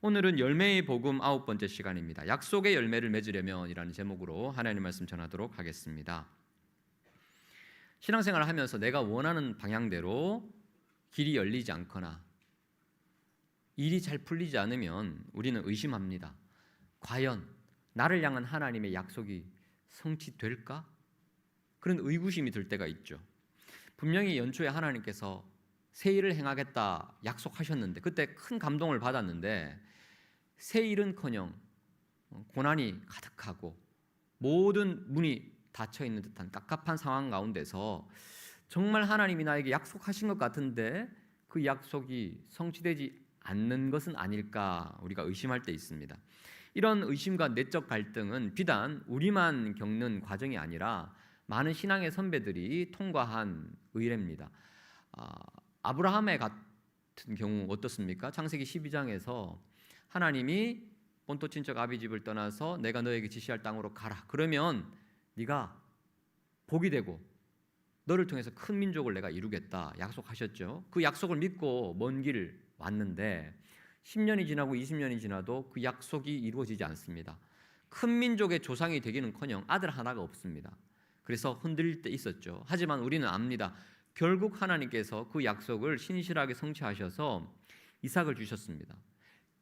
오늘은 열매의 복음 아홉 번째 시간입니다. 약속의 열매를 맺으려면이라는 제목으로 하나님 말씀 전하도록 하겠습니다. 신앙생활을 하면서 내가 원하는 방향대로 길이 열리지 않거나 일이 잘 풀리지 않으면 우리는 의심합니다. 과연 나를 향한 하나님의 약속이 성취될까? 그런 의구심이 들 때가 있죠. 분명히 연초에 하나님께서 새 일을 행하겠다 약속하셨는데 그때 큰 감동을 받았는데 새 일은커녕 고난이 가득하고 모든 문이 닫혀 있는 듯한 깝깝한 상황 가운데서 정말 하나님이 나에게 약속하신 것 같은데 그 약속이 성취되지 않는 것은 아닐까 우리가 의심할 때 있습니다. 이런 의심과 내적 갈등은 비단 우리만 겪는 과정이 아니라 많은 신앙의 선배들이 통과한 의례입니다. 아, 아브라함의 같은 경우 어떻습니까? 창세기 12장에서 하나님이 본토 친척 아비 집을 떠나서 내가 너에게 지시할 땅으로 가라. 그러면 네가 복이 되고 너를 통해서 큰 민족을 내가 이루겠다 약속하셨죠. 그 약속을 믿고 먼 길 왔는데 10년이 지나고 20년이 지나도 그 약속이 이루어지지 않습니다. 큰 민족의 조상이 되기는커녕 아들 하나가 없습니다. 그래서 흔들릴 때 있었죠. 하지만 우리는 압니다. 결국 하나님께서 그 약속을 신실하게 성취하셔서 이삭을 주셨습니다.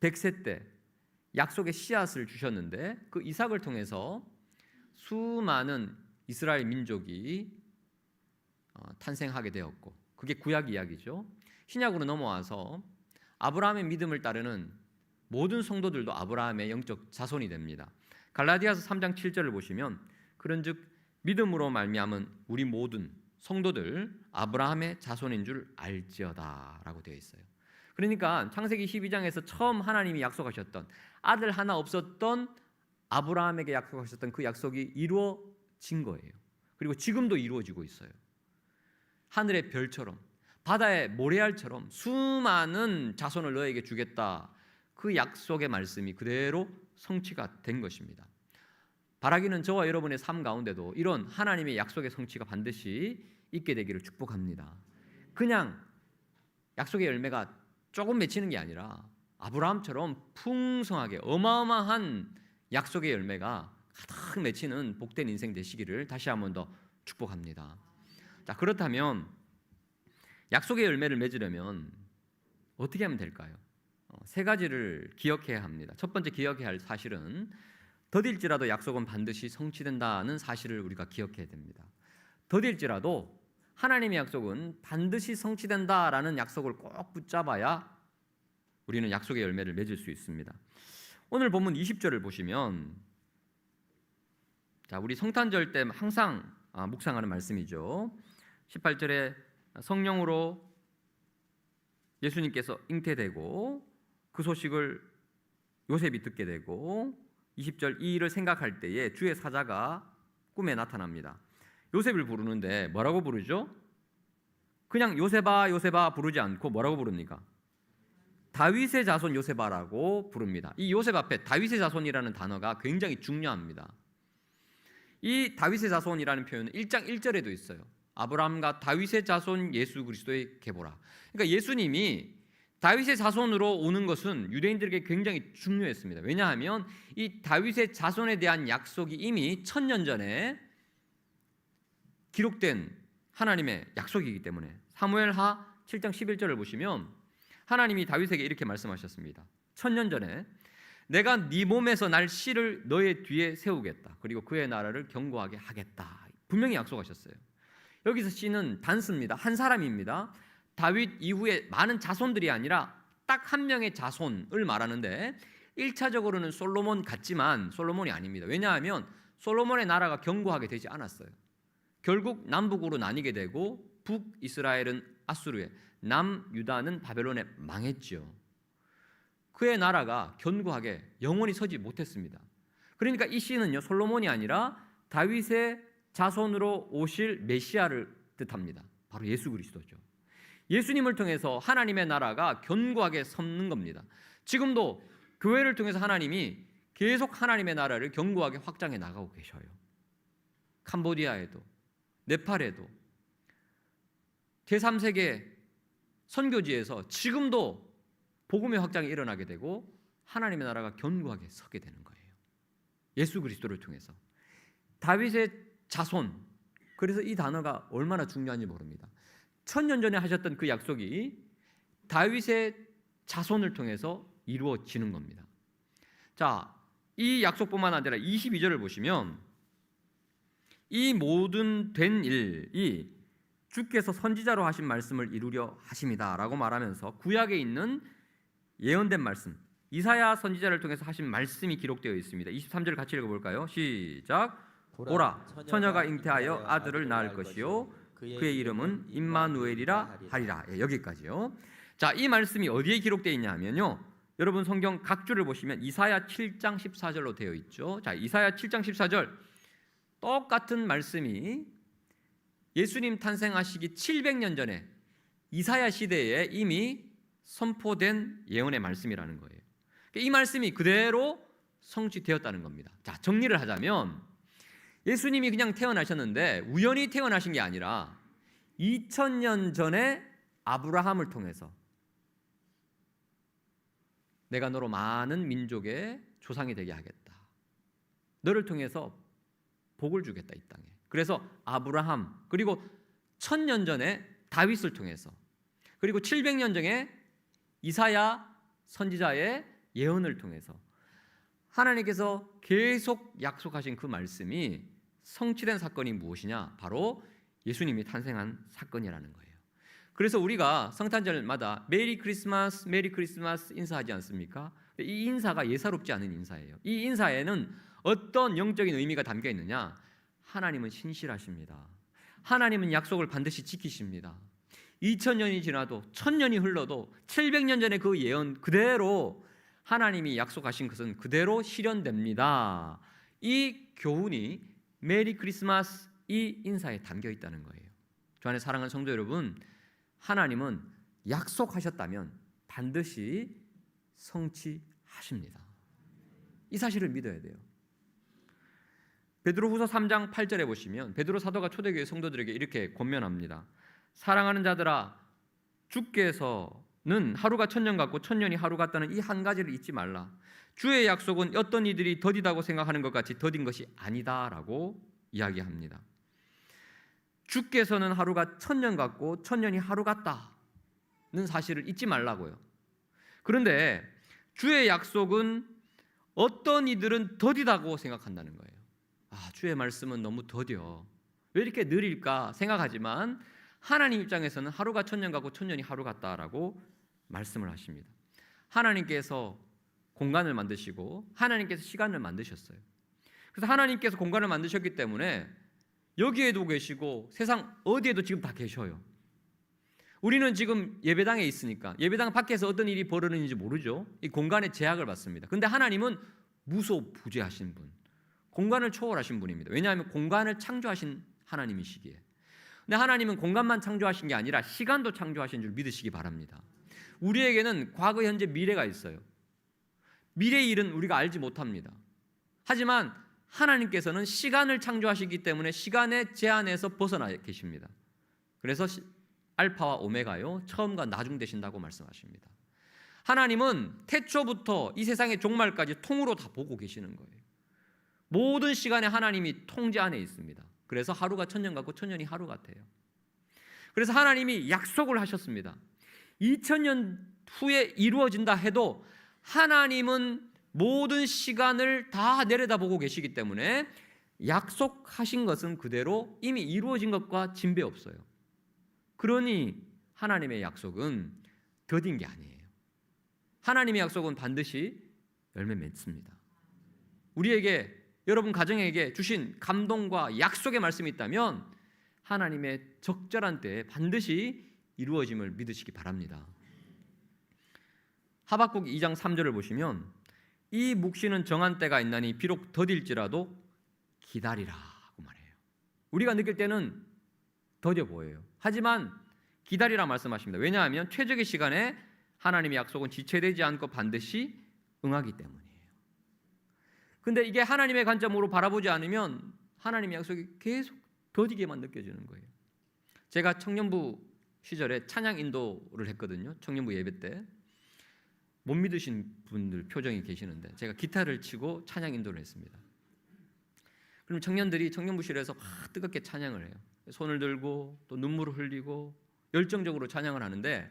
100세 때 약속의 씨앗을 주셨는데 그 이삭을 통해서 수많은 이스라엘 민족이 어, 탄생하게 되었고 그게 구약 이야기죠. 신약으로 넘어와서 아브라함의 믿음을 따르는 모든 성도들도 아브라함의 영적 자손이 됩니다. 갈라디아서 3장 7절을 보시면 그런즉 믿음으로 말미암은 우리 모든 성도들 아브라함의 자손인 줄 알지어다라고 되어 있어요. 그러니까 창세기 12장에서 처음 하나님이 약속하셨던 아들 하나 없었던 아브라함에게 약속하셨던 그 약속이 이루어진 거예요. 그리고 지금도 이루어지고 있어요. 하늘의 별처럼 바다의 모래알처럼 수많은 자손을 너에게 주겠다. 그 약속의 말씀이 그대로 성취가 된 것입니다. 바라기는 저와 여러분의 삶 가운데도 이런 하나님의 약속의 성취가 반드시 있게 되기를 축복합니다. 그냥 약속의 열매가 조금 맺히는 게 아니라 아브라함처럼 풍성하게 어마어마한 약속의 열매가 가득 맺히는 복된 인생 되시기를 다시 한 번 더 축복합니다. 자, 그렇다면 약속의 열매를 맺으려면 어떻게 하면 될까요? 어, 세 가지를 기억해야 합니다. 첫 번째 기억해야 할 사실은 더딜지라도 약속은 반드시 성취된다는 사실을 우리가 기억해야 됩니다. 더딜지라도 하나님의 약속은 반드시 성취된다라는 약속을 꼭 붙잡아야 우리는 약속의 열매를 맺을 수 있습니다. 오늘 본문 20절을 보시면 자, 우리 성탄절 때 항상 아, 묵상하는 말씀이죠. 18절에 성령으로 예수님께서 잉태되고 그 소식을 요셉이 듣게 되고 20절 이 일을 생각할 때에 주의 사자가 꿈에 나타납니다. 요셉을 부르는데 뭐라고 부르죠? 그냥 요셉아 요셉아 부르지 않고 뭐라고 부릅니까? 다윗의 자손 요셉아라고 부릅니다. 이 요셉 앞에 다윗의 자손이라는 단어가 굉장히 중요합니다. 이 다윗의 자손이라는 표현은 1장 1절에도 있어요. 아브라함과 다윗의 자손 예수 그리스도의 계보라. 그러니까 예수님이 다윗의 자손으로 오는 것은 유대인들에게 굉장히 중요했습니다. 왜냐하면 이 다윗의 자손에 대한 약속이 이미 천년 전에 기록된 하나님의 약속이기 때문에 사무엘하 7장 11절을 보시면 하나님이 다윗에게 이렇게 말씀하셨습니다. 천년 전에 내가 네 몸에서 날 씨를 너의 뒤에 세우겠다. 그리고 그의 나라를 견고하게 하겠다. 분명히 약속하셨어요. 여기서 씨는 단수입니다. 한 사람입니다. 다윗 이후에 많은 자손들이 아니라 딱 한 명의 자손을 말하는데 1차적으로는 솔로몬 같지만 솔로몬이 아닙니다. 왜냐하면 솔로몬의 나라가 견고하게 되지 않았어요. 결국 남북으로 나뉘게 되고 북 이스라엘은 아수르에 남 유다는 바벨론에 망했죠. 그의 나라가 견고하게 영원히 서지 못했습니다. 그러니까 이 씨는요 솔로몬이 아니라 다윗의 자손으로 오실 메시아를 뜻합니다. 바로 예수 그리스도죠. 예수님을 통해서 하나님의 나라가 견고하게 섰는 겁니다. 지금도 교회를 통해서 하나님이 계속 하나님의 나라를 견고하게 확장해 나가고 계셔요. 캄보디아에도 네팔에도 제3세계 선교지에서 지금도 복음의 확장이 일어나게 되고 하나님의 나라가 견고하게 서게 되는 거예요. 예수 그리스도를 통해서 다윗의 자손 그래서 이 단어가 얼마나 중요한지 모릅니다. 천년 전에 하셨던 그 약속이 다윗의 자손을 통해서 이루어지는 겁니다. 자, 이 약속뿐만 아니라 22절을 보시면 이 모든 된 일이 주께서 선지자로 하신 말씀을 이루려 하심이다라고 말하면서 구약에 있는 예언된 말씀 이사야 선지자를 통해서 하신 말씀이 기록되어 있습니다. 23절 같이 읽어 볼까요? 시작. 오라 처녀가 잉태하여 아들을 낳을 것이요 그의 이름은 임마누엘이라 하리라. 예, 여기까지요. 자, 이 말씀이 어디에 기록되어 있냐면요. 여러분 성경 각주를 보시면 이사야 7장 14절로 되어 있죠. 자, 이사야 7장 14절 똑같은 말씀이 예수님 탄생하시기 700년 전에 이사야 시대에 이미 선포된 예언의 말씀이라는 거예요. 이 말씀이 그대로 성취되었다는 겁니다. 자, 정리를 하자면 예수님이 그냥 태어나셨는데 우연히 태어나신 게 아니라 2000년 전에 아브라함을 통해서 내가 너로 많은 민족의 조상이 되게 하겠다. 너를 통해서 복을 주겠다 이 땅에. 그래서 아브라함 그리고 천년 전에 다윗을 통해서 그리고 700년 전에 이사야 선지자의 예언을 통해서 하나님께서 계속 약속하신 그 말씀이 성취된 사건이 무엇이냐? 바로 예수님이 탄생한 사건이라는 거예요. 그래서 우리가 성탄절마다 메리 크리스마스, 메리 크리스마스 인사하지 않습니까? 이 인사가 예사롭지 않은 인사예요. 이 인사에는 어떤 영적인 의미가 담겨 있느냐? 하나님은 신실하십니다. 하나님은 약속을 반드시 지키십니다. 2000년이 지나도 1000년이 흘러도 700년 전에 그 예언 그대로 하나님이 약속하신 것은 그대로 실현됩니다. 이 교훈이 메리 크리스마스 이 인사에 담겨 있다는 거예요. 주 안에 사랑하는 성도 여러분, 하나님은 약속하셨다면 반드시 성취하십니다. 이 사실을 믿어야 돼요. 베드로후서 3장 8절에 보시면 베드로 사도가 초대교회 성도들에게 이렇게 권면합니다. 사랑하는 자들아 주께서는 하루가 천년 같고 천년이 하루 같다는 이 한 가지를 잊지 말라. 주의 약속은 어떤 이들이 더디다고 생각하는 것 같이 더딘 것이 아니다라고 이야기합니다. 주께서는 하루가 천년 같고 천년이 하루 같다는 사실을 잊지 말라고요. 그런데 주의 약속은 어떤 이들은 더디다고 생각한다는 거예요. 아, 주의 말씀은 너무 더뎌. 왜 이렇게 느릴까 생각하지만 하나님 입장에서는 하루가 천년 같고 천년이 하루 같다라고 말씀을 하십니다. 하나님께서 공간을 만드시고 하나님께서 시간을 만드셨어요. 그래서 하나님께서 공간을 만드셨기 때문에 여기에도 계시고 세상 어디에도 지금 다 계셔요. 우리는 지금 예배당에 있으니까 예배당 밖에서 어떤 일이 벌어지는지 모르죠. 이 공간의 제약을 받습니다. 근데 하나님은 무소부재하신 분, 공간을 초월하신 분입니다. 왜냐하면 공간을 창조하신 하나님이시기에. 근데 하나님은 공간만 창조하신 게 아니라 시간도 창조하신 줄 믿으시기 바랍니다. 우리에게는 과거, 현재, 미래가 있어요. 미래의 일은 우리가 알지 못합니다. 하지만 하나님께서는 시간을 창조하시기 때문에 시간의 제한에서 벗어나 계십니다. 그래서 알파와 오메가요 처음과 나중 되신다고 말씀하십니다. 하나님은 태초부터 이 세상의 종말까지 통으로 다 보고 계시는 거예요. 모든 시간에 하나님이 통제 안에 있습니다. 그래서 하루가 천년 같고 천년이 하루 같아요. 그래서 하나님이 약속을 하셨습니다. 2000년 후에 이루어진다 해도 하나님은 모든 시간을 다 내려다보고 계시기 때문에 약속하신 것은 그대로 이미 이루어진 것과 진배 없어요. 그러니 하나님의 약속은 더딘 게 아니에요. 하나님의 약속은 반드시 열매 맺습니다. 우리에게 여러분 가정에게 주신 감동과 약속의 말씀이 있다면 하나님의 적절한 때에 반드시 이루어짐을 믿으시기 바랍니다. 하박국 2장 3절을 보시면 이 묵시는 정한 때가 있나니 비록 더딜지라도 기다리라고 말해요. 우리가 느낄 때는 더뎌 보여요. 하지만 기다리라 말씀하십니다. 왜냐하면 최적의 시간에 하나님의 약속은 지체되지 않고 반드시 응하기 때문이에요. 근데 이게 하나님의 관점으로 바라보지 않으면 하나님의 약속이 계속 더디게만 느껴지는 거예요. 제가 청년부 시절에 찬양 인도를 했거든요. 청년부 예배 때. 못 믿으신 분들 표정이 계시는데 제가 기타를 치고 찬양 인도를 했습니다. 그럼 청년들이 청년부실에서 막 뜨겁게 찬양을 해요. 손을 들고 또 눈물을 흘리고 열정적으로 찬양을 하는데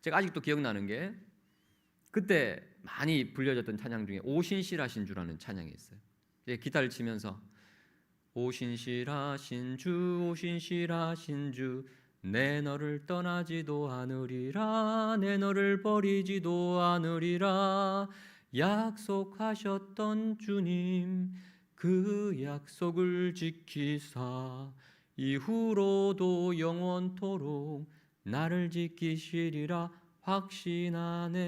제가 아직도 기억나는 게 그때 많이 불려졌던 찬양 중에 오신실하신 주라는 찬양이 있어요. 이제 기타를 치면서 오신실하신 주 오신실하신 주 내 너를 떠나지도 않으리라 내 너를 버리지도 않으리라 약속하셨던 주님 그 약속을 지키사 이후로도 영원토록 나를 지키시리라 확신하네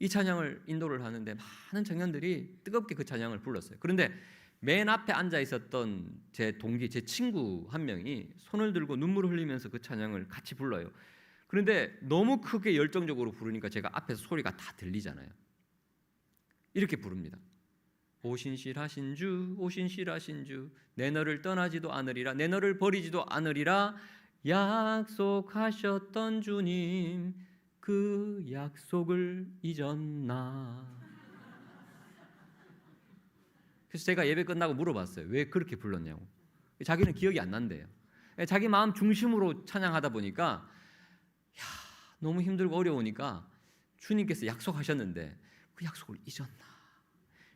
이 찬양을 인도를 하는데 많은 청년들이 뜨겁게 그 찬양을 불렀어요. 그런데 맨 앞에 앉아 있었던 제 동기, 제 친구 한 명이 손을 들고 눈물을 흘리면서 그 찬양을 같이 불러요. 그런데 너무 크게 열정적으로 부르니까 제가 앞에서 소리가 다 들리잖아요. 이렇게 부릅니다. 오신실하신 주, 오신실하신 주, 내 너를 떠나지도 않으리라, 내 너를 버리지도 않으리라, 약속하셨던 주님, 그 약속을 잊었나? 그래서 제가 예배 끝나고 물어봤어요. 왜 그렇게 불렀냐고. 자기는 기억이 안 난대요. 자기 마음 중심으로 찬양하다 보니까 야, 너무 힘들고 어려우니까 주님께서 약속하셨는데 그 약속을 잊었나?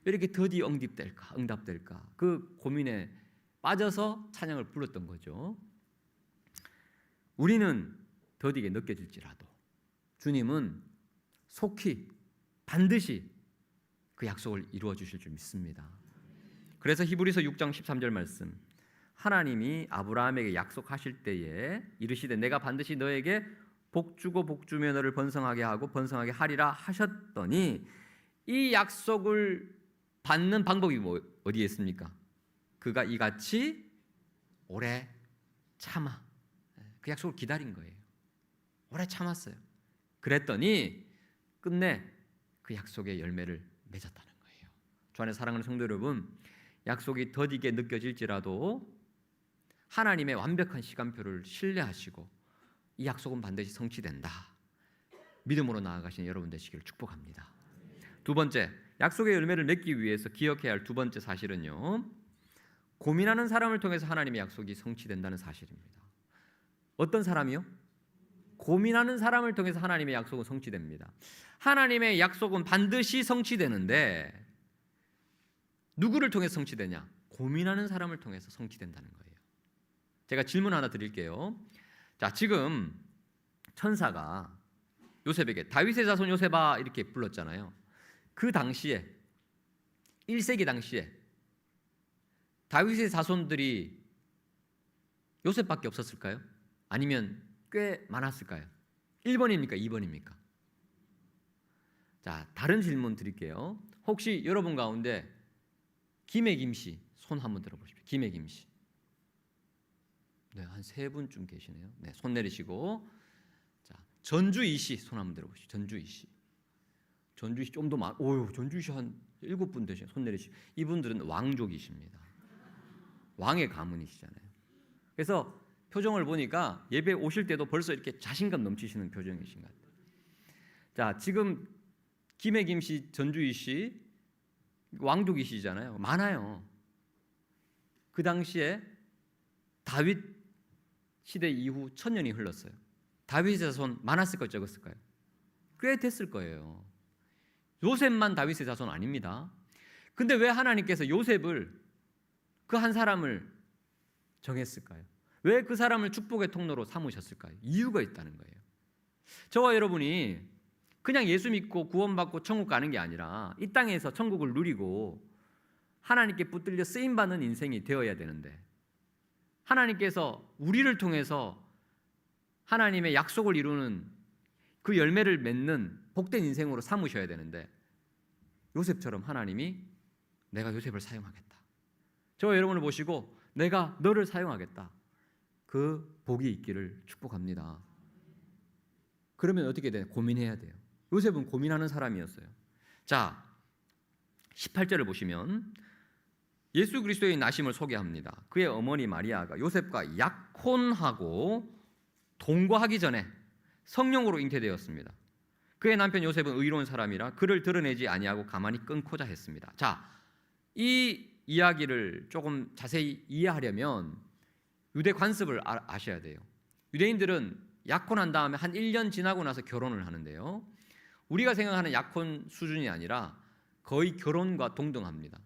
왜 이렇게 더디 응답될까? 응답될까? 그 고민에 빠져서 찬양을 불렀던 거죠. 우리는 더디게 느껴질지라도 주님은 속히 반드시 그 약속을 이루어 주실 줄 믿습니다. 그래서 히브리서 6장 13절 말씀 하나님이 아브라함에게 약속하실 때에 이르시되 내가 반드시 너에게 복 주고 복 주며 너를 번성하게 하고 번성하게 하리라 하셨더니 이 약속을 받는 방법이 뭐 어디에 있습니까? 그가 이같이 오래 참아 그 약속을 기다린 거예요. 오래 참았어요. 그랬더니 끝내 그 약속의 열매를 맺었다는 거예요. 주 안에 사랑하는 성도 여러분, 약속이 더디게 느껴질지라도 하나님의 완벽한 시간표를 신뢰하시고 이 약속은 반드시 성취된다. 믿음으로 나아가시는 여러분 되시기를 축복합니다. 두 번째, 약속의 열매를 맺기 위해서 기억해야 할 두 번째 사실은요. 고민하는 사람을 통해서 하나님의 약속이 성취된다는 사실입니다. 어떤 사람이요? 고민하는 사람을 통해서 하나님의 약속은 성취됩니다. 하나님의 약속은 반드시 성취되는데 누구를 통해서 성취되냐? 고민하는 사람을 통해서 성취된다는 거예요. 제가 질문 하나 드릴게요. 자, 지금 천사가 요셉에게 다윗의 자손 요셉아 이렇게 불렀잖아요. 그 당시에 1세기 당시에 다윗의 자손들이 요셉밖에 없었을까요? 아니면 꽤 많았을까요? 1번입니까? 2번입니까? 자, 다른 질문 드릴게요. 혹시 여러분 가운데 김혜김 씨 손 한번 들어보십시오. 김혜김 씨. 네, 한 세 분쯤 계시네요. 네, 손 내리시고 자, 전주희 씨손 한번 들어보시죠. 전주희 씨. 전주희 씨좀 더 많. 오유, 전주희 씨한 일곱 분 되시네. 손 내리시. 이분들은 왕족이십니다. 왕의 가문이시잖아요. 그래서 표정을 보니까 예배 오실 때도 벌써 이렇게 자신감 넘치시는 표정이신 것 같아요. 자, 지금 김혜김 씨, 전주희 씨 왕족이시잖아요. 많아요. 그 당시에 다윗 시대 이후 천 년이 흘렀어요. 다윗의 자손 많았을까요, 적었을까요? 꽤 됐을 거예요. 요셉만 다윗의 자손 아닙니다. 근데 왜 하나님께서 요셉을 그 한 사람을 정했을까요? 왜 그 사람을 축복의 통로로 삼으셨을까요? 이유가 있다는 거예요. 저와 여러분이 그냥 예수 믿고 구원받고 천국 가는 게 아니라 이 땅에서 천국을 누리고 하나님께 붙들려 쓰임 받는 인생이 되어야 되는데 하나님께서 우리를 통해서 하나님의 약속을 이루는 그 열매를 맺는 복된 인생으로 삼으셔야 되는데 요셉처럼 하나님이 내가 요셉을 사용하겠다. 저와 여러분을 보시고 내가 너를 사용하겠다. 그 복이 있기를 축복합니다. 그러면 어떻게 돼? 고민해야 돼요. 요셉은 고민하는 사람이었어요. 자, 18절을 보시면 예수 그리스도의 나심을 소개합니다. 그의 어머니 마리아가 요셉과 약혼하고 동거하기 전에 성령으로 잉태되었습니다. 그의 남편 요셉은 의로운 사람이라 그를 드러내지 아니하고 가만히 끊고자 했습니다. 자, 이 이야기를 조금 자세히 이해하려면 유대 관습을 아, 아셔야 돼요. 유대인들은 약혼한 다음에 한 1년 지나고 나서 결혼을 하는데요. 우리가 생각하는 약혼 수준이 아니라 거의 결혼과 동등합니다.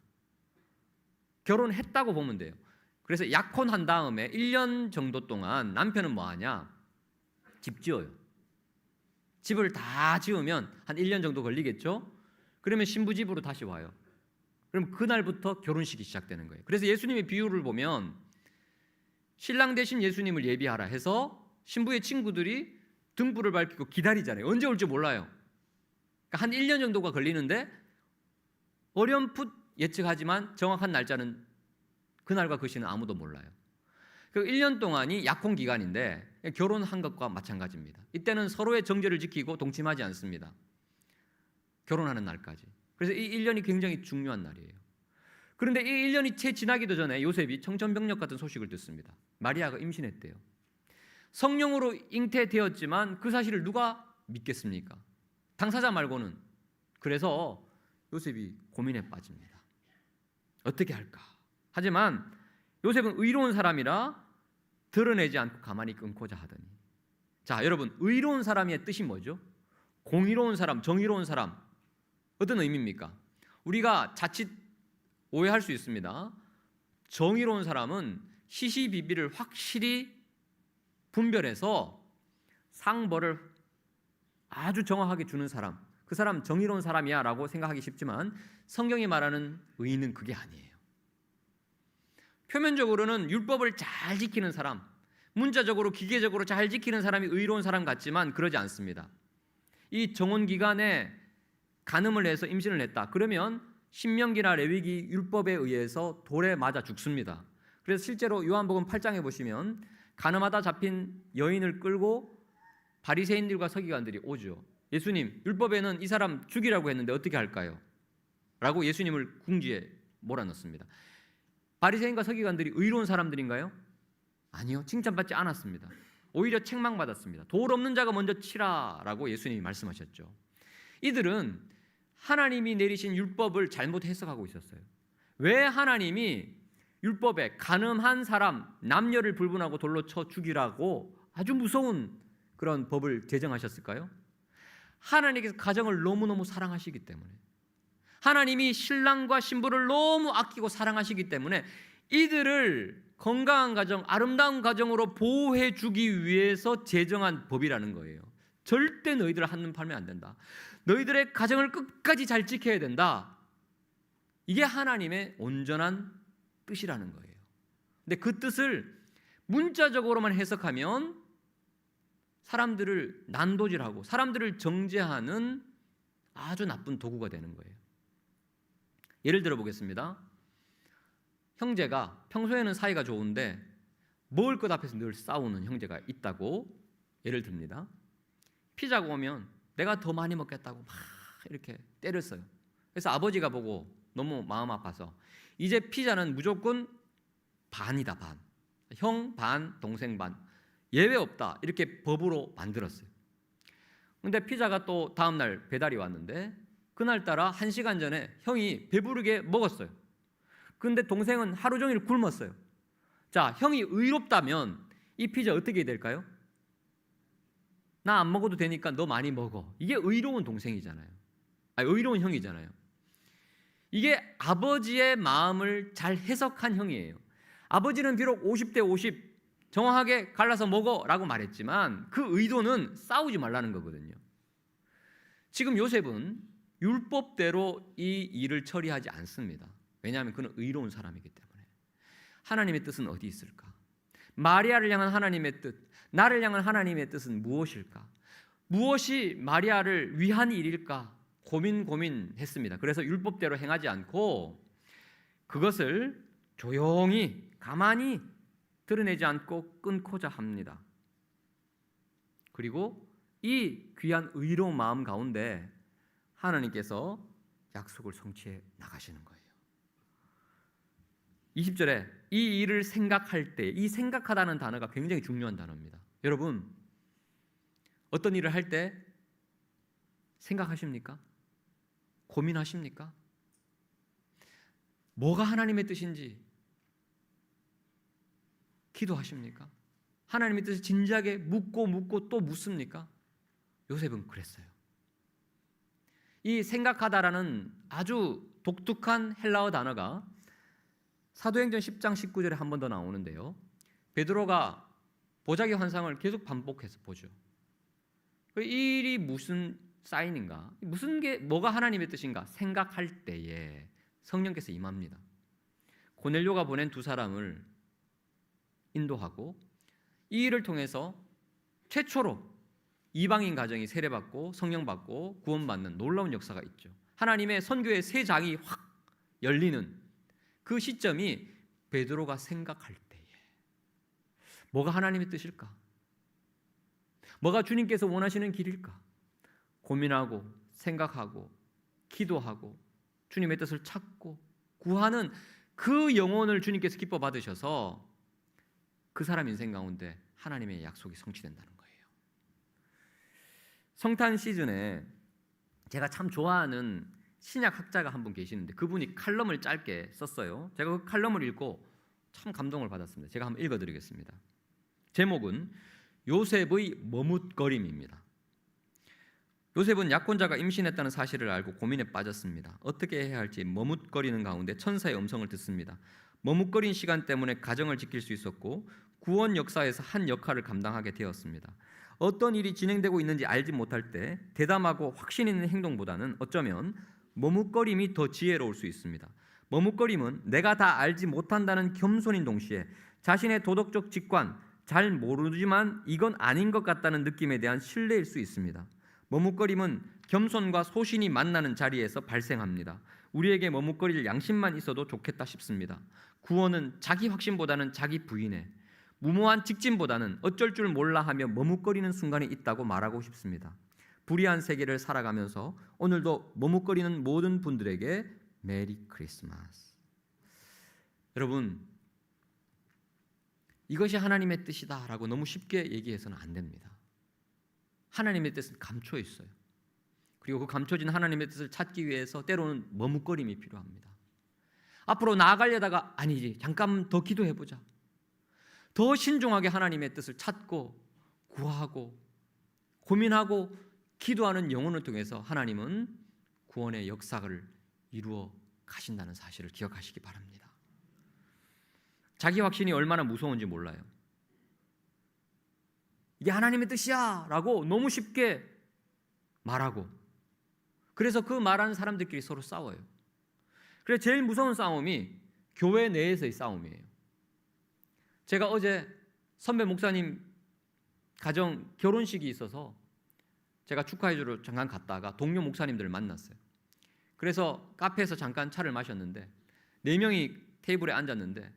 결혼했다고 보면 돼요. 그래서 약혼한 다음에 1년 정도 동안 남편은 뭐 하냐? 집 지어요. 집을 다 지으면 한 1년 정도 걸리겠죠? 그러면 신부 집으로 다시 와요. 그럼 그날부터 결혼식이 시작되는 거예요. 그래서 예수님의 비유를 보면 신랑 대신 예수님을 예비하라 해서 신부의 친구들이 등불을 밝히고 기다리잖아요. 언제 올지 몰라요. 그러니까 한 1년 정도가 걸리는데 어렴풋 예측하지만 정확한 날짜는 그날과 그 시는 아무도 몰라요. 그 1년 동안이 약혼 기간인데 결혼한 것과 마찬가지입니다. 이때는 서로의 정제를 지키고 동침하지 않습니다. 결혼하는 날까지. 그래서 이 1년이 굉장히 중요한 날이에요. 그런데 이 1년이 채 지나기도 전에 요셉이 청천벽력 같은 소식을 듣습니다. 마리아가 임신했대요. 성령으로 잉태되었지만 그 사실을 누가 믿겠습니까? 당사자 말고는. 그래서 요셉이 고민에 빠집니다. 어떻게 할까? 하지만 요셉은 의로운 사람이라 드러내지 않고 가만히 끊고자 하더니 자 여러분 의로운 사람의 뜻이 뭐죠? 공의로운 사람, 정의로운 사람 어떤 의미입니까? 우리가 자칫 오해할 수 있습니다. 정의로운 사람은 시시비비를 확실히 분별해서 상벌을 아주 정확하게 주는 사람, 그 사람 정의로운 사람이야 라고 생각하기 쉽지만 성경이 말하는 의는 그게 아니에요. 표면적으로는 율법을 잘 지키는 사람, 문자적으로 기계적으로 잘 지키는 사람이 의로운 사람 같지만 그러지 않습니다. 이 정원 기간에 간음을 해서 임신을 했다. 그러면 신명기나 레위기 율법에 의해서 돌에 맞아 죽습니다. 그래서 실제로 요한복음 8장에 보시면 간음하다 잡힌 여인을 끌고 바리새인들과 서기관들이 오죠. 예수님, 율법에는 이 사람 죽이라고 했는데 어떻게 할까요? 라고 예수님을 궁지에 몰아넣습니다. 바리새인과 서기관들이 의로운 사람들인가요? 아니요. 칭찬받지 않았습니다. 오히려 책망받았습니다. 돌 없는 자가 먼저 치라라고 예수님이 말씀하셨죠. 이들은 하나님이 내리신 율법을 잘못 해석하고 있었어요. 왜 하나님이 율법에 가늠한 사람 남녀를 불분하고 돌로 쳐 죽이라고 아주 무서운 그런 법을 제정하셨을까요? 하나님께서 가정을 너무너무 사랑하시기 때문에 하나님이 신랑과 신부를 너무 아끼고 사랑하시기 때문에 이들을 건강한 가정, 아름다운 가정으로 보호해 주기 위해서 제정한 법이라는 거예요. 절대 너희들을 한눈 팔면 안 된다. 너희들의 가정을 끝까지 잘 지켜야 된다. 이게 하나님의 온전한 뜻이라는 거예요. 근데 그 뜻을 문자적으로만 해석하면 사람들을 난도질하고 사람들을 정죄하는 아주 나쁜 도구가 되는 거예요. 예를 들어 보겠습니다. 형제가 평소에는 사이가 좋은데 먹을 것 앞에서 늘 싸우는 형제가 있다고 예를 듭니다. 피자가 오면 내가 더 많이 먹겠다고 막 이렇게 때렸어요. 그래서 아버지가 보고 너무 마음 아파서 이제 피자는 무조건 반이다 반. 형 반, 동생 반. 예외 없다. 이렇게 법으로 만들었어요. 근데 피자가 또 다음 날 배달이 왔는데 그날 따라 한 시간 전에 형이 배부르게 먹었어요. 근데 동생은 하루 종일 굶었어요. 자, 형이 의롭다면 이 피자 어떻게 될까요? 나 안 먹어도 되니까 너 많이 먹어. 이게 의로운 동생이잖아요. 아니, 의로운 형이잖아요. 이게 아버지의 마음을 잘 해석한 형이에요. 아버지는 비록 50대 50 정확하게 갈라서 먹어라고 말했지만 그 의도는 싸우지 말라는 거거든요. 지금 요셉은 율법대로 이 일을 처리하지 않습니다. 왜냐하면 그는 의로운 사람이기 때문에. 하나님의 뜻은 어디 있을까? 마리아를 향한 하나님의 뜻, 나를 향한 하나님의 뜻은 무엇일까? 무엇이 마리아를 위한 일일까? 고민 고민했습니다. 그래서 율법대로 행하지 않고 그것을 조용히 가만히 드러내지 않고 끊고자 합니다. 그리고 이 귀한 의로운 마음 가운데 하나님께서 약속을 성취해 나가시는 거예요. 20절에 이 일을 생각할 때, 이 생각하다는 단어가 굉장히 중요한 단어입니다. 여러분, 어떤 일을 할 때 생각하십니까? 고민하십니까? 뭐가 하나님의 뜻인지 기도하십니까? 하나님의 뜻을 진지하게 묻고 묻고 또 묻습니까? 요셉은 그랬어요. 이 생각하다라는 아주 독특한 헬라어 단어가 사도행전 10장 19절에 한 번 더 나오는데요. 베드로가 보자기 환상을 계속 반복해서 보죠. 그이 일이 무슨 사인인가? 무슨 게 뭐가 하나님의 뜻인가? 생각할 때에 성령께서 임합니다. 고넬료가 보낸 두 사람을 인도하고 이 일을 통해서 최초로 이방인 가정이 세례받고 성령받고 구원받는 놀라운 역사가 있죠. 하나님의 선교의 새 장이 확 열리는 그 시점이 베드로가 생각할 때에 뭐가 하나님의 뜻일까? 뭐가 주님께서 원하시는 길일까? 고민하고 생각하고 기도하고 주님의 뜻을 찾고 구하는 그 영혼을 주님께서 기뻐 받으셔서 그 사람 인생 가운데 하나님의 약속이 성취된다는 거예요. 성탄 시즌에 제가 참 좋아하는 신약 학자가 한 분 계시는데 그분이 칼럼을 짧게 썼어요. 제가 그 칼럼을 읽고 참 감동을 받았습니다. 제가 한번 읽어드리겠습니다. 제목은 요셉의 머뭇거림입니다. 요셉은 약혼자가 임신했다는 사실을 알고 고민에 빠졌습니다. 어떻게 해야 할지 머뭇거리는 가운데 천사의 음성을 듣습니다. 머뭇거린 시간 때문에 가정을 지킬 수 있었고 구원 역사에서 한 역할을 감당하게 되었습니다. 어떤 일이 진행되고 있는지 알지 못할 때 대담하고 확신 있는 행동보다는 어쩌면 머뭇거림이 더 지혜로울 수 있습니다. 머뭇거림은 내가 다 알지 못한다는 겸손인 동시에 자신의 도덕적 직관, 잘 모르지만 이건 아닌 것 같다는 느낌에 대한 신뢰일 수 있습니다. 머뭇거림은 겸손과 소신이 만나는 자리에서 발생합니다. 우리에게 머뭇거릴 양심만 있어도 좋겠다 싶습니다. 구원은 자기 확신보다는 자기 부인에 무모한 직진보다는 어쩔 줄 몰라 하며 머뭇거리는 순간이 있다고 말하고 싶습니다. 불의한 세계를 살아가면서 오늘도 머뭇거리는 모든 분들에게 메리 크리스마스. 여러분 이것이 하나님의 뜻이다라고 너무 쉽게 얘기해서는 안 됩니다. 하나님의 뜻은 감춰 있어요. 그리고 그 감춰진 하나님의 뜻을 찾기 위해서 때로는 머뭇거림이 필요합니다. 앞으로 나아가려다가 아니지 잠깐 더 기도해 보자. 더 신중하게 하나님의 뜻을 찾고 구하고 고민하고 기도하는 영혼을 통해서 하나님은 구원의 역사를 이루어 가신다는 사실을 기억하시기 바랍니다. 자기 확신이 얼마나 무서운지 몰라요. 이게 하나님의 뜻이야 라고 너무 쉽게 말하고 그래서 그 말하는 사람들끼리 서로 싸워요. 그래서 제일 무서운 싸움이 교회 내에서의 싸움이에요. 제가 어제 선배 목사님 가정 결혼식이 있어서 제가 축하해 주러 잠깐 갔다가 동료 목사님들을 만났어요. 그래서 카페에서 잠깐 차를 마셨는데 네 명이 테이블에 앉았는데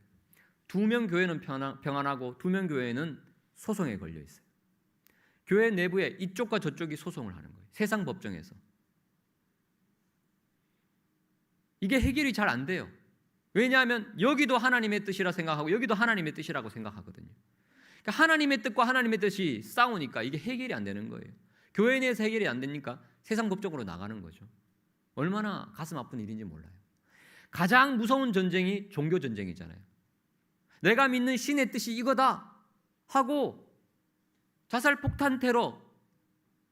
두 명 교회는 평안하고 두 명 교회는 소송에 걸려 있어요. 교회 내부에 이쪽과 저쪽이 소송을 하는 거예요. 세상 법정에서. 이게 해결이 잘 안 돼요. 왜냐하면 여기도 하나님의 뜻이라 생각하고 여기도 하나님의 뜻이라고 생각하거든요. 그러니까 하나님의 뜻과 하나님의 뜻이 싸우니까 이게 해결이 안 되는 거예요. 교회 내에서 해결이 안 되니까 세상 법적으로 나가는 거죠. 얼마나 가슴 아픈 일인지 몰라요. 가장 무서운 전쟁이 종교 전쟁이잖아요. 내가 믿는 신의 뜻이 이거다 하고 자살 폭탄 테러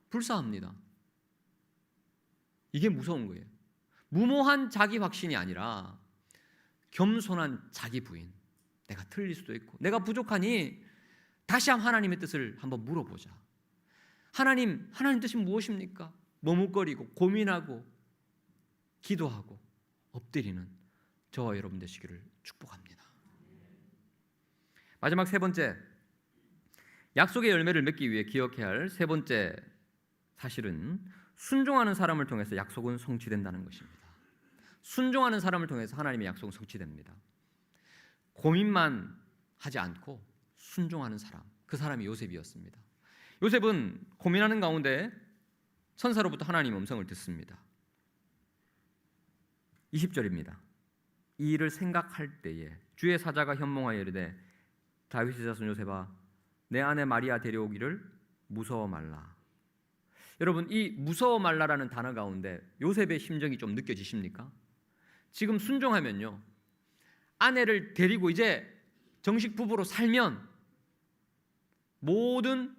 불사합니다. 이게 무서운 거예요. 무모한 자기 확신이 아니라 겸손한 자기 부인. 내가 틀릴 수도 있고 내가 부족하니 다시 한번 하나님의 뜻을 한번 물어보자. 하나님, 하나님 뜻이 무엇입니까? 머뭇거리고 고민하고 기도하고 엎드리는 저와 여러분 되시기를 축복합니다. 마지막 세 번째 약속의 열매를 맺기 위해 기억해야 할 세 번째 사실은 순종하는 사람을 통해서 약속은 성취된다는 것입니다. 순종하는 사람을 통해서 하나님의 약속은 성취됩니다. 고민만 하지 않고 순종하는 사람, 그 사람이 요셉이었습니다. 요셉은 고민하는 가운데 천사로부터 하나님 음성을 듣습니다. 20절입니다. 이 일을 생각할 때에 주의 사자가 현몽하여 이르되 다윗의 자손 요셉아 내 아내 마리아 데려오기를 무서워 말라. 여러분 이 무서워 말라라는 단어 가운데 요셉의 심정이 좀 느껴지십니까? 지금 순종하면요. 아내를 데리고 이제 정식 부부로 살면 모든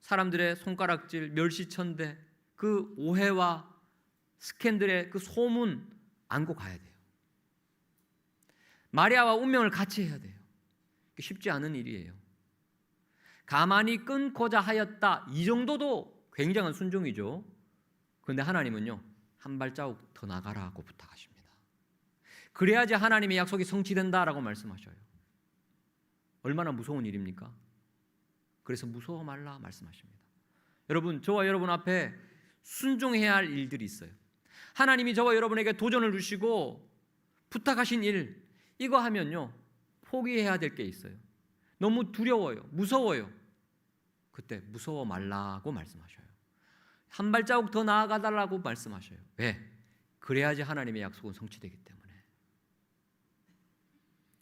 사람들의 손가락질, 멸시천대, 그 오해와 스캔들의 그 소문 안고 가야 돼요. 마리아와 운명을 같이 해야 돼요. 쉽지 않은 일이에요. 가만히 끊고자 하였다. 이 정도도 굉장한 순종이죠. 그런데 하나님은요, 한 발자국 더 나가라고 부탁하십니다. 그래야지 하나님의 약속이 성취된다라고 말씀하셔요. 얼마나 무서운 일입니까? 그래서 무서워 말라 말씀하십니다. 여러분, 저와 여러분 앞에 순종해야 할 일들이 있어요. 하나님이 저와 여러분에게 도전을 주시고 부탁하신 일, 이거 하면요, 포기해야 될 게 있어요. 너무 두려워요. 무서워요. 그때 무서워 말라고 말씀하셔요. 한 발자국 더 나아가 달라고 말씀하셔요. 왜? 그래야지 하나님의 약속은 성취되기 때문에.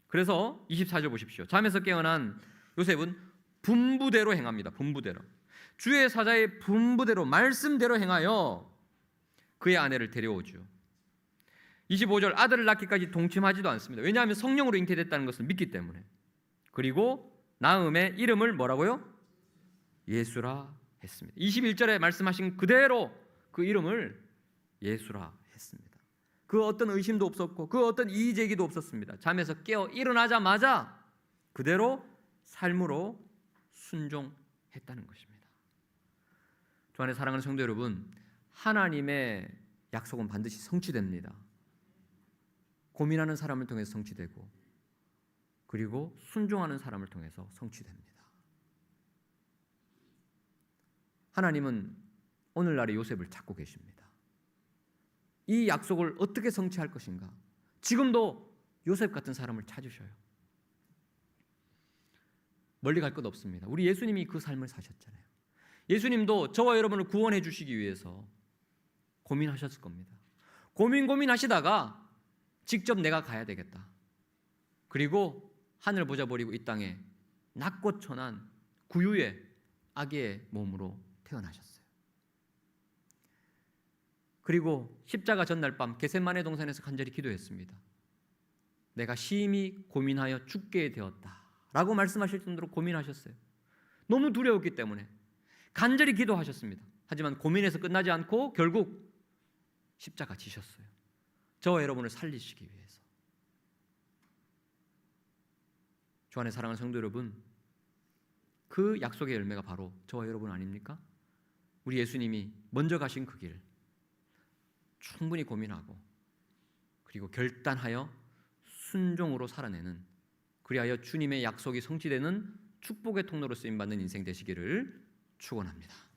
그래서 24절 보십시오. 잠에서 깨어난 요셉은 분부대로 행합니다. 분부대로. 주의 사자의 분부대로 말씀대로 행하여 그의 아내를 데려오죠. 25절 아들을 낳기까지 동침하지도 않습니다. 왜냐하면 성령으로 잉태됐다는 것을 믿기 때문에. 그리고 나음의 이름을 뭐라고요? 예수라 했습니다. 21절에 말씀하신 그대로 그 이름을 예수라 했습니다. 그 어떤 의심도 없었고 그 어떤 이의 제기도 없었습니다. 잠에서 깨어 일어나자마자 그대로 삶으로 순종했다는 것입니다. 주 안에 사랑하는 성도 여러분, 하나님의 약속은 반드시 성취됩니다. 고민하는 사람을 통해서 성취되고 그리고 순종하는 사람을 통해서 성취됩니다. 하나님은 오늘날의 요셉을 찾고 계십니다. 이 약속을 어떻게 성취할 것인가? 지금도 요셉 같은 사람을 찾으셔요. 멀리 갈 것 없습니다. 우리 예수님이 그 삶을 사셨잖아요. 예수님도 저와 여러분을 구원해 주시기 위해서 고민하셨을 겁니다. 고민 고민하시다가 직접 내가 가야 되겠다. 그리고 하늘 보자 버리고 이 땅에 낮고 천한 구유의 아기의 몸으로 태어나셨어요. 그리고 십자가 전날 밤 게셋마네 동산에서 간절히 기도했습니다. 내가 심히 고민하여 죽게 되었다 라고 말씀하실 정도로 고민하셨어요. 너무 두려웠기 때문에 간절히 기도하셨습니다. 하지만 고민해서 끝나지 않고 결국 십자가 지셨어요. 저와 여러분을 살리시기 위해서. 주 안에 사랑하는 성도 여러분, 그 약속의 열매가 바로 저와 여러분 아닙니까? 우리 예수님이 먼저 가신 그 길, 충분히 고민하고 그리고 결단하여 순종으로 살아내는 그리하여 주님의 약속이 성취되는 축복의 통로로 쓰임 받는 인생 되시기를 축원합니다.